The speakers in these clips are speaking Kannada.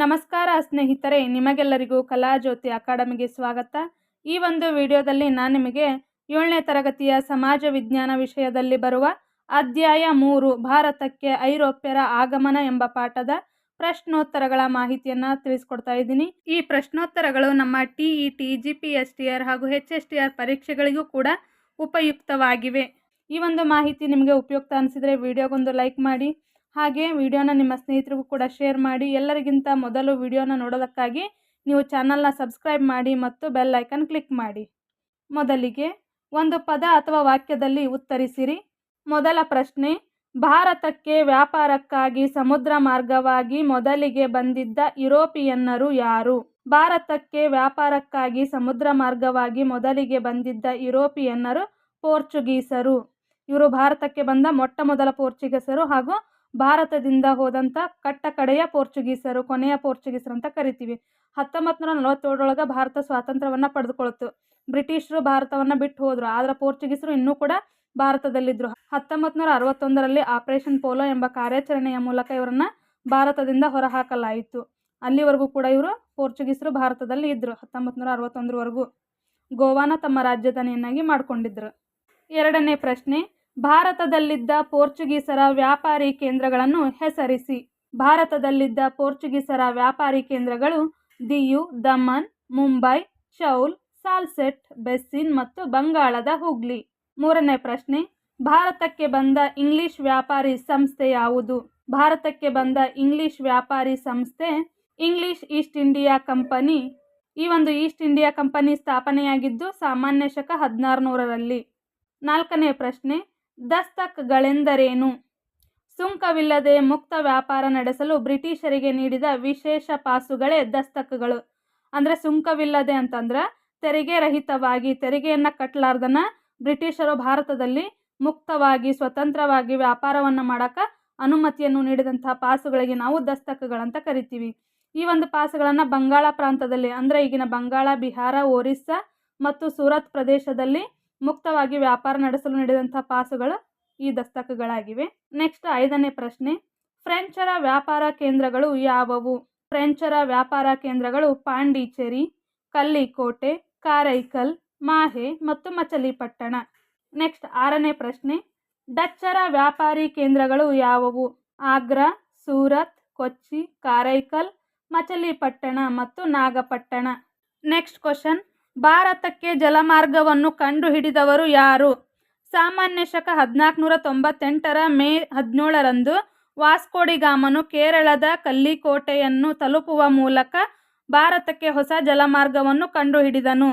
ನಮಸ್ಕಾರ ಸ್ನೇಹಿತರೆ, ನಿಮಗೆಲ್ಲರಿಗೂ ಕಲಾಜ್ಯೋತಿ ಅಕಾಡೆಮಿಗೆ ಸ್ವಾಗತ. ಈ ಒಂದು ವಿಡಿಯೋದಲ್ಲಿ ನಾನು ನಿಮಗೆ ಏಳನೇ ತರಗತಿಯ ಸಮಾಜ ವಿಜ್ಞಾನ ವಿಷಯದಲ್ಲಿ ಬರುವ ಅಧ್ಯಾಯ ಮೂರು, ಭಾರತಕ್ಕೆ ಐರೋಪ್ಯರ ಆಗಮನ ಎಂಬ ಪಾಠದ ಪ್ರಶ್ನೋತ್ತರಗಳ ಮಾಹಿತಿಯನ್ನು ತಿಳಿಸ್ಕೊಡ್ತಾ ಇದ್ದೀನಿ. ಈ ಪ್ರಶ್ನೋತ್ತರಗಳು ನಮ್ಮ T E, T G P S T R ಹಾಗೂ ಎಚ್ ಎಸ್ ಟಿ ಆರ್ ಪರೀಕ್ಷೆಗಳಿಗೂ ಕೂಡ ಉಪಯುಕ್ತವಾಗಿವೆ. ಈ ಒಂದು ಮಾಹಿತಿ ನಿಮಗೆ ಉಪಯುಕ್ತ ಅನಿಸಿದರೆ ವಿಡಿಯೋಗೊಂದು ಲೈಕ್ ಮಾಡಿ ಹಾಗೆ ವಿಡಿಯೋನ ನಿಮ್ಮ ಸ್ನೇಹಿತರಿಗೂ ಕೂಡ ಶೇರ್ ಮಾಡಿ, ಎಲ್ಲರಿಗಿಂತ ಮೊದಲು ವಿಡಿಯೋನ ನೋಡೋದಕ್ಕಾಗಿ ನೀವು ಚಾನಲ್ನ ಸಬ್ಸ್ಕ್ರೈಬ್ ಮಾಡಿ ಮತ್ತು ಬೆಲ್ ಐಕನ್ ಕ್ಲಿಕ್ ಮಾಡಿ. ಮೊದಲಿಗೆ ಒಂದು ಪದ ಅಥವಾ ವಾಕ್ಯದಲ್ಲಿ ಉತ್ತರಿಸಿರಿ. ಮೊದಲ ಪ್ರಶ್ನೆ, ಭಾರತಕ್ಕೆ ವ್ಯಾಪಾರಕ್ಕಾಗಿ ಸಮುದ್ರ ಮಾರ್ಗವಾಗಿ ಮೊದಲಿಗೆ ಬಂದಿದ್ದ ಯುರೋಪಿಯನ್ನರು ಯಾರು? ಭಾರತಕ್ಕೆ ವ್ಯಾಪಾರಕ್ಕಾಗಿ ಸಮುದ್ರ ಮಾರ್ಗವಾಗಿ ಮೊದಲಿಗೆ ಬಂದಿದ್ದ ಯುರೋಪಿಯನ್ನರು ಪೋರ್ಚುಗೀಸರು. ಇವರು ಭಾರತಕ್ಕೆ ಬಂದ ಮೊಟ್ಟ ಮೊದಲ ಪೋರ್ಚುಗೀಸರು ಹಾಗೂ ಭಾರತದಿಂದ ಹೋದಂಥ ಕಟ್ಟ ಕಡೆಯ ಪೋರ್ಚುಗೀಸರು, ಕೊನೆಯ ಪೋರ್ಚುಗೀಸರು ಅಂತ ಕರಿತೀವಿ. ಹತ್ತೊಂಬತ್ತು ನೂರ ನಲವತ್ತೇಳರೊಳಗೆ ಭಾರತ ಸ್ವಾತಂತ್ರ್ಯವನ್ನು ಪಡೆದುಕೊಳ್ತು ಬ್ರಿಟಿಷರು ಭಾರತವನ್ನು ಬಿಟ್ಟು ಹೋದರು, ಆದರೆ ಪೋರ್ಚುಗೀಸರು ಇನ್ನೂ ಕೂಡ ಭಾರತದಲ್ಲಿದ್ದರು ಹತ್ತೊಂಬತ್ತು ನೂರ ಅರವತ್ತೊಂದರಲ್ಲಿ ಆಪರೇಷನ್ ಪೋಲೋ ಎಂಬ ಕಾರ್ಯಾಚರಣೆಯ ಮೂಲಕ ಇವರನ್ನು ಭಾರತದಿಂದ ಹೊರಹಾಕಲಾಯಿತು. ಅಲ್ಲಿವರೆಗೂ ಕೂಡ ಇವರು ಪೋರ್ಚುಗೀಸರು ಭಾರತದಲ್ಲಿ ಇದ್ದರು ಹತ್ತೊಂಬತ್ತು ನೂರ ಅರವತ್ತೊಂದರವರೆಗೂ ಗೋವಾನ ತಮ್ಮ ರಾಜಧಾನಿಯನ್ನಾಗಿ ಮಾಡಿಕೊಂಡಿದ್ದರು ಎರಡನೇ ಪ್ರಶ್ನೆ ಭಾರತದಲ್ಲಿದ್ದ ಪೋರ್ಚುಗೀಸರ ವ್ಯಾಪಾರಿ ಕೇಂದ್ರಗಳನ್ನು ಹೆಸರಿಸಿ. ಭಾರತದಲ್ಲಿದ್ದ ಪೋರ್ಚುಗೀಸರ ವ್ಯಾಪಾರಿ ಕೇಂದ್ರಗಳು ದಿಯು, ದಮನ್, ಮುಂಬೈ, ಚೌಲ್, ಸಾಲ್ಸೆಟ್, ಬೆಸ್ಸಿನ್ ಮತ್ತು ಬಂಗಾಳದ ಹುಗ್ಲಿ. ಮೂರನೇ ಪ್ರಶ್ನೆ, ಭಾರತಕ್ಕೆ ಬಂದ ಇಂಗ್ಲಿಷ್ ವ್ಯಾಪಾರಿ ಸಂಸ್ಥೆ ಯಾವುದು? ಭಾರತಕ್ಕೆ ಬಂದ ಇಂಗ್ಲಿಷ್ ವ್ಯಾಪಾರಿ ಸಂಸ್ಥೆ ಇಂಗ್ಲಿಷ್ ಈಸ್ಟ್ ಇಂಡಿಯಾ ಕಂಪನಿ. ಈ ಒಂದು ಈಸ್ಟ್ ಇಂಡಿಯಾ ಕಂಪನಿ ಸ್ಥಾಪನೆಯಾಗಿದ್ದು ಸಾಮಾನ್ಯ ಶಕ ಹದಿನಾರು ನೂರರಲ್ಲಿ ನಾಲ್ಕನೇ ಪ್ರಶ್ನೆ ದಸ್ತಕ್ಗಳೆಂದರೇನು? ಸುಂಕವಿಲ್ಲದೆ ಮುಕ್ತ ವ್ಯಾಪಾರ ನಡೆಸಲು ಬ್ರಿಟಿಷರಿಗೆ ನೀಡಿದ ವಿಶೇಷ ಪಾಸುಗಳೇ ದಸ್ತಕ್ಗಳು. ಅಂದರೆ ಸುಂಕವಿಲ್ಲದೆ ಅಂತಂದ್ರೆ ತೆರಿಗೆ ರಹಿತವಾಗಿ ತೆರಿಗೆಯನ್ನು ಕಟ್ಟಲಾರ್ದನ ಬ್ರಿಟಿಷರು ಭಾರತದಲ್ಲಿ ಮುಕ್ತವಾಗಿ ಸ್ವತಂತ್ರವಾಗಿ ವ್ಯಾಪಾರವನ್ನು ಮಾಡೋಕ್ಕೆ ಅನುಮತಿಯನ್ನು ನೀಡಿದಂತಹ ಪಾಸುಗಳಿಗೆ ನಾವು ದಸ್ತಕ್ಗಳಂತ ಕರಿತೀವಿ. ಈ ಒಂದು ಪಾಸುಗಳನ್ನು ಬಂಗಾಳ ಪ್ರಾಂತದಲ್ಲಿ ಅಂದರೆ ಈಗಿನ ಬಂಗಾಳ, ಬಿಹಾರ, ಒರಿಸ್ಸಾ ಮತ್ತು ಸೂರತ್ ಪ್ರದೇಶದಲ್ಲಿ ಮುಕ್ತವಾಗಿ ವ್ಯಾಪಾರ ನಡೆಸಲು ನೀಡಿದಂಥ ಪಾಸುಗಳು ಈ ದಸ್ತಕಗಳಾಗಿವೆ. ನೆಕ್ಸ್ಟ್ ಐದನೇ ಪ್ರಶ್ನೆ, ಫ್ರೆಂಚರ ವ್ಯಾಪಾರ ಕೇಂದ್ರಗಳು ಯಾವುವು? ಫ್ರೆಂಚರ ವ್ಯಾಪಾರ ಕೇಂದ್ರಗಳು ಪಾಂಡಿಚೇರಿ, ಕಲ್ಲಿಕೋಟೆ, ಕಾರೈಕಲ್, ಮಾಹೆ ಮತ್ತು ಮಚಲಿಪಟ್ಟಣ. ನೆಕ್ಸ್ಟ್ ಆರನೇ ಪ್ರಶ್ನೆ, ಡಚ್ಚರ ವ್ಯಾಪಾರಿ ಕೇಂದ್ರಗಳು ಯಾವುವು? ಆಗ್ರಾ, ಸೂರತ್, ಕೊಚ್ಚಿ, ಕಾರೈಕಲ್, ಮಚಲಿಪಟ್ಟಣ ಮತ್ತು ನಾಗಪಟ್ಟಣ. ನೆಕ್ಸ್ಟ್ ಕ್ವಶನ್ ಭಾರತಕ್ಕೆ ಜಲಮಾರ್ಗವನ್ನು ಕಂಡುಹಿಡಿದವರು ಯಾರು? ಸಾಮಾನ್ಯ ಶಕ ಹದಿನಾಲ್ಕುನೂರ ತೊಂಬತ್ತೆಂಟರ ಮೇ ಹದಿನೇಳರಂದು ವಾಸ್ಕೋಡಿಗಾಮನು ಕೇರಳದ ಕಲ್ಲಿಕೋಟೆಯನ್ನು ತಲುಪುವ ಮೂಲಕ ಭಾರತಕ್ಕೆ ಹೊಸ ಜಲಮಾರ್ಗವನ್ನು ಕಂಡುಹಿಡಿದನು.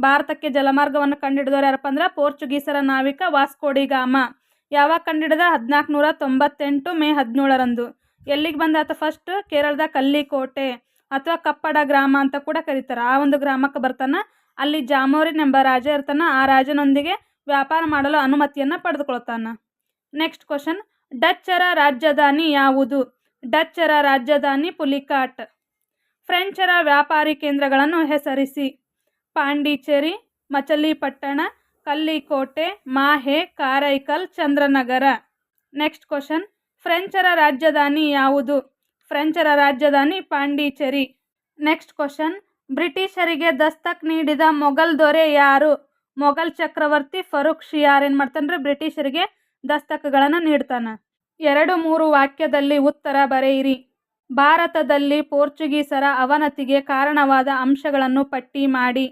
ಭಾರತಕ್ಕೆ ಜಲಮಾರ್ಗವನ್ನು ಕಂಡುಹಿಡಿದವರು ಯಾರಪ್ಪ ಅಂದ್ರೆ ಪೋರ್ಚುಗೀಸರ ನಾವಿಕ ವಾಸ್ಕೋಡಿಗಾಮ. ಯಾವಾಗ ಕಂಡುಹಿಡಿದ? ಹದಿನಾಲ್ಕುನೂರ ತೊಂಬತ್ತೆಂಟು ಮೇ ಹದಿನೇಳರಂದು. ಎಲ್ಲಿಗೆ ಬಂದಾತ ಫಸ್ಟ್ ಕೇರಳದ ಕಲ್ಲಿಕೋಟೆ. ಅಥವಾ ಕಪ್ಪಡ ಗ್ರಾಮ ಅಂತ ಕೂಡ ಕರೀತಾರೆ. ಆ ಒಂದು ಗ್ರಾಮಕ್ಕೆ ಬರ್ತಾನ, ಅಲ್ಲಿ ಜಾಮೋರಿನ್ ಎಂಬ ರಾಜ ಇರ್ತಾನ, ಆ ರಾಜನೊಂದಿಗೆ ವ್ಯಾಪಾರ ಮಾಡಲು ಅನುಮತಿಯನ್ನು ಪಡೆದುಕೊಳ್ತಾನ. ನೆಕ್ಸ್ಟ್ ಕ್ವಶನ್ ಡಚ್ಚರ ರಾಜಧಾನಿ ಯಾವುದು? ಡಚ್ಚರ ರಾಜಧಾನಿ ಪುಲಿಕಾಟ್. ಫ್ರೆಂಚರ ವ್ಯಾಪಾರಿ ಕೇಂದ್ರಗಳನ್ನು ಹೆಸರಿಸಿ. ಪಾಂಡಿಚೇರಿ, ಮಚಲಿಪಟ್ಟಣ, ಕಲ್ಲಿಕೋಟೆ, ಮಾಹೆ, ಕಾರೈಕಲ್, ಚಂದ್ರನಗರ. ನೆಕ್ಸ್ಟ್ ಕ್ವಶನ್ ಫ್ರೆಂಚರ ರಾಜಧಾನಿ ಯಾವುದು? ಫ್ರೆಂಚರ ರಾಜಧಾನಿ ಪಾಂಡಿಚೇರಿ. Next question. ಬ್ರಿಟಿಷರಿಗೆ ದಸ್ತಕ್ ನೀಡಿದ ಮೊಘಲ್ ದೊರೆ ಯಾರು? ಮೊಘಲ್ ಚಕ್ರವರ್ತಿ ಫರೂಕ್ ಶಿಯಾರ್ ಏನು ಮಾಡ್ತಾನೆ ಬ್ರಿಟಿಷರಿಗೆ ದಸ್ತಕಗಳನ್ನು ನೀಡ್ತಾನೆ. ಎರಡು ಮೂರು ವಾಕ್ಯದಲ್ಲಿ ಉತ್ತರ ಬರೆಯಿರಿ. ಭಾರತದಲ್ಲಿ ಪೋರ್ಚುಗೀಸರ ಅವನತಿಗೆ ಕಾರಣವಾದ ಅಂಶಗಳನ್ನು ಪಟ್ಟಿ ಮಾಡಿ.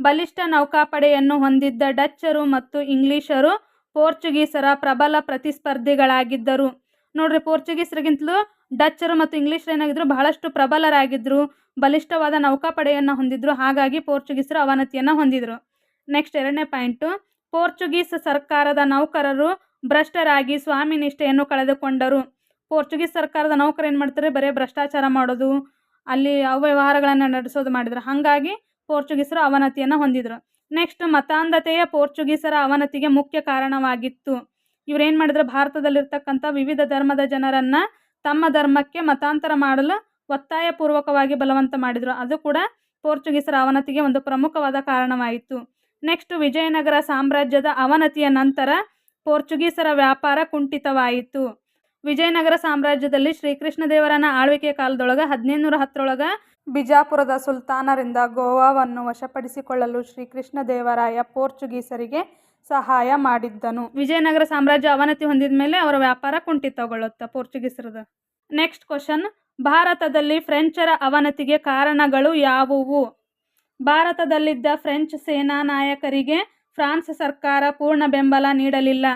ಬಲಿಷ್ಠ ನೌಕಾಪಡೆಯನ್ನು ಹೊಂದಿದ್ದ ಡಚ್ಚರು ಮತ್ತು ಇಂಗ್ಲಿಷರು ಪೋರ್ಚುಗೀಸರ ಪ್ರಬಲ ಪ್ರತಿಸ್ಪರ್ಧಿಗಳಾಗಿದ್ದರು. ನೋಡ್ರಿ, ಪೋರ್ಚುಗೀಸ್ರಿಗಿಂತಲೂ ಡಚ್ಚರು ಮತ್ತು ಇಂಗ್ಲಿಷರು ಏನಾಗಿದ್ರು ಬಹಳಷ್ಟು ಪ್ರಬಲರಾಗಿದ್ದರು ಬಲಿಷ್ಠವಾದ ನೌಕಾಪಡೆಯನ್ನು ಹೊಂದಿದ್ರು, ಹಾಗಾಗಿ ಪೋರ್ಚುಗೀಸರು ಅವನತಿಯನ್ನು ಹೊಂದಿದ್ರು. ನೆಕ್ಸ್ಟ್ ಎರಡನೇ ಪಾಯಿಂಟು, ಪೋರ್ಚುಗೀಸ್ ಸರ್ಕಾರದ ನೌಕರರು ಭ್ರಷ್ಟರಾಗಿ ಸ್ವಾಮಿ ನಿಷ್ಠೆಯನ್ನು ಕಳೆದುಕೊಂಡರು. ಪೋರ್ಚುಗೀಸ್ ಸರ್ಕಾರದ ನೌಕರ ಏನು ಮಾಡ್ತಾರೆ? ಬರೀ ಭ್ರಷ್ಟಾಚಾರ ಮಾಡೋದು, ಅಲ್ಲಿ ಅವ್ಯವಹಾರಗಳನ್ನು ನಡೆಸೋದು ಮಾಡಿದರು. ಹಾಗಾಗಿ ಪೋರ್ಚುಗೀಸರು ಅವನತಿಯನ್ನು ಹೊಂದಿದ್ರು. ನೆಕ್ಸ್ಟ್ ಮತಾಂಧತೆಯ ಪೋರ್ಚುಗೀಸರ ಅವನತಿಗೆ ಮುಖ್ಯ ಕಾರಣವಾಗಿತ್ತು. ಇವ್ರೇನು ಮಾಡಿದ್ರೆ? ಭಾರತದಲ್ಲಿರ್ತಕ್ಕಂಥ ವಿವಿಧ ಧರ್ಮದ ಜನರನ್ನು ತಮ್ಮ ಧರ್ಮಕ್ಕೆ ಮತಾಂತರ ಮಾಡಲು ಒತ್ತಾಯಪೂರ್ವಕವಾಗಿ ಬಲವಂತ ಮಾಡಿದರು. ಅದು ಕೂಡ ಪೋರ್ಚುಗೀಸರ ಅವನತಿಗೆ ಒಂದು ಪ್ರಮುಖವಾದ ಕಾರಣವಾಯಿತು. ನೆಕ್ಸ್ಟ್ ವಿಜಯನಗರ ಸಾಮ್ರಾಜ್ಯದ ಅವನತಿಯ ನಂತರ ಪೋರ್ಚುಗೀಸರ ವ್ಯಾಪಾರ ಕುಂಠಿತವಾಯಿತು. ವಿಜಯನಗರ ಸಾಮ್ರಾಜ್ಯದಲ್ಲಿ ಶ್ರೀಕೃಷ್ಣ ದೇವರನ ಆಳ್ವಿಕೆಯ ಕಾಲದೊಳಗೆ ಹದಿನೈದುನೂರ ಹತ್ತರೊಳಗೆ ಬಿಜಾಪುರದ ಸುಲ್ತಾನರಿಂದ ಗೋವಾವನ್ನು ವಶಪಡಿಸಿಕೊಳ್ಳಲು ಶ್ರೀಕೃಷ್ಣ ದೇವರಾಯ ಪೋರ್ಚುಗೀಸರಿಗೆ ಸಹಾಯ ಮಾಡಿದ್ದನು. ವಿಜಯನಗರ ಸಾಮ್ರಾಜ್ಯ ಅವನತಿ ಹೊಂದಿದ ಮೇಲೆ ಅವರ ವ್ಯಾಪಾರ ಕುಂಠಿತಗೊಳ್ಳುತ್ತೆ ಪೋರ್ಚುಗೀಸರದ. ನೆಕ್ಸ್ಟ್ ಕ್ವಶನ್ ಭಾರತದಲ್ಲಿ ಫ್ರೆಂಚರ ಅವನತಿಗೆ ಕಾರಣಗಳು ಯಾವುವು? ಭಾರತದಲ್ಲಿದ್ದ ಫ್ರೆಂಚ್ ಸೇನಾ ನಾಯಕರಿಗೆ ಫ್ರಾನ್ಸ್ ಸರ್ಕಾರ ಪೂರ್ಣ ಬೆಂಬಲ ನೀಡಲಿಲ್ಲ.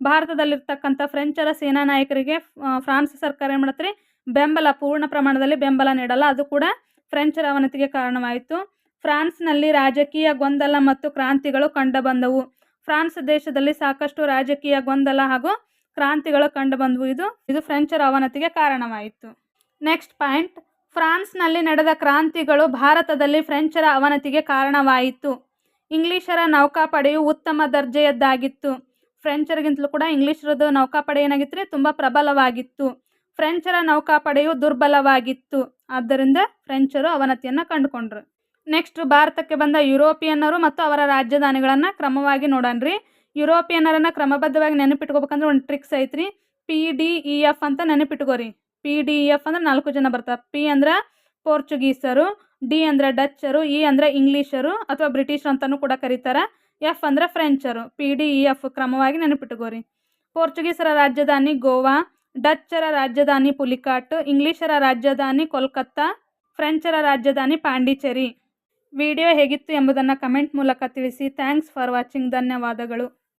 ಭಾರತದಲ್ಲಿರ್ತಕ್ಕಂಥ ಫ್ರೆಂಚರ ಸೇನಾ ನಾಯಕರಿಗೆ ಫ್ರಾನ್ಸ್ ಸರ್ಕಾರ ಏನು ಮಾಡತ್ರಿ? ಬೆಂಬಲ, ಪೂರ್ಣ ಪ್ರಮಾಣದಲ್ಲಿ ಬೆಂಬಲ ನೀಡಲ್ಲ. ಅದು ಕೂಡ ಫ್ರೆಂಚರ ಅವನತಿಗೆ ಕಾರಣವಾಯಿತು. ಫ್ರಾನ್ಸ್ನಲ್ಲಿ ರಾಜಕೀಯ ಗೊಂದಲ ಮತ್ತು ಕ್ರಾಂತಿಗಳು ಕಂಡುಬಂದವು ಫ್ರಾನ್ಸ್ ದೇಶದಲ್ಲಿ ಸಾಕಷ್ಟು ರಾಜಕೀಯ ಗೊಂದಲ ಹಾಗೂ ಕ್ರಾಂತಿಗಳು ಕಂಡುಬಂದವು ಇದು ಇದು ಫ್ರೆಂಚರ ಅವನತಿಗೆ ಕಾರಣವಾಯಿತು. Next point. ಫ್ರಾನ್ಸ್ನಲ್ಲಿ ನಡೆದ ಕ್ರಾಂತಿಗಳು ಭಾರತದಲ್ಲಿ ಫ್ರೆಂಚರ ಅವನತಿಗೆ ಕಾರಣವಾಯಿತು. ಇಂಗ್ಲಿಷರ ನೌಕಾಪಡೆಯು ಉತ್ತಮ ದರ್ಜೆಯದ್ದಾಗಿತ್ತು. ಫ್ರೆಂಚರಿಗಿಂತಲೂ ಕೂಡ ಇಂಗ್ಲಿಷರದ್ದು ನೌಕಾಪಡೆ ಏನಾಗಿತ್ತು? ರೀ ತುಂಬ ಪ್ರಬಲವಾಗಿತ್ತು. ಫ್ರೆಂಚರ ನೌಕಾಪಡೆಯು ದುರ್ಬಲವಾಗಿತ್ತು. ಆದ್ದರಿಂದ ಫ್ರೆಂಚರು ಅವನತಿಯನ್ನು ಕಂಡುಕೊಂಡ್ರು. ನೆಕ್ಸ್ಟ್ ಭಾರತಕ್ಕೆ ಬಂದ ಯುರೋಪಿಯನ್ನರು ಮತ್ತು ಅವರ ರಾಜಧಾನಿಗಳನ್ನು ಕ್ರಮವಾಗಿ ನೋಡೋಣ್ರಿ ಯುರೋಪಿಯನ್ನರನ್ನು ಕ್ರಮಬದ್ಧವಾಗಿ ನೆನಪಿಟ್ಕೋಬೇಕಂದ್ರೆ ಒಂದು ಟ್ರಿಕ್ಸ್ ಐತ್ರಿ. ಪಿ ಡಿ ಇ ಎಫ್ ಅಂತ ನೆನಪಿಟ್ಕೋರಿ. ಪಿ ಡಿ ಇ ಎಫ್ ಅಂದ್ರೆ ನಾಲ್ಕು ಜನ ಬರ್ತಾರೆ. ಪಿ ಅಂದ್ರೆ ಪೋರ್ಚುಗೀಸರು ಡಿ ಅಂದ್ರೆ ಡಚ್ಚರು ಇ ಅಂದ್ರೆ ಇಂಗ್ಲೀಷರು ಅಥವಾ ಬ್ರಿಟಿಷ್ ಅಂತಲೂ ಕೂಡ ಕರೀತಾರೆ. ಎಫ್ ಅಂದ್ರೆ ಫ್ರೆಂಚರು. ಪಿ ಡಿ ಇ ಎಫ್ ಕ್ರಮವಾಗಿ ನೆನಪಿಟ್ಕೋರಿ. ಪೋರ್ಚುಗೀಸರ ರಾಜಧಾನಿ ಗೋವಾ, ಡಚ್ಚರ ರಾಜಧಾನಿ ಪುಲಿಕಾಟ್, ಇಂಗ್ಲೀಷರ ರಾಜಧಾನಿ ಕೋಲ್ಕತ್ತಾ, ಫ್ರೆಂಚರ ರಾಜಧಾನಿ ಪಾಂಡಿಚೇರಿ. ವಿಡಿಯೋ ಹೇಗಿತ್ತು ಎಂಬುದನ್ನು ಕಮೆಂಟ್ ಮೂಲಕ ತಿಳಿಸಿ. ಥ್ಯಾಂಕ್ಸ್ ಫಾರ್ ವಾಚಿಂಗ್ ಧನ್ಯವಾದಗಳು.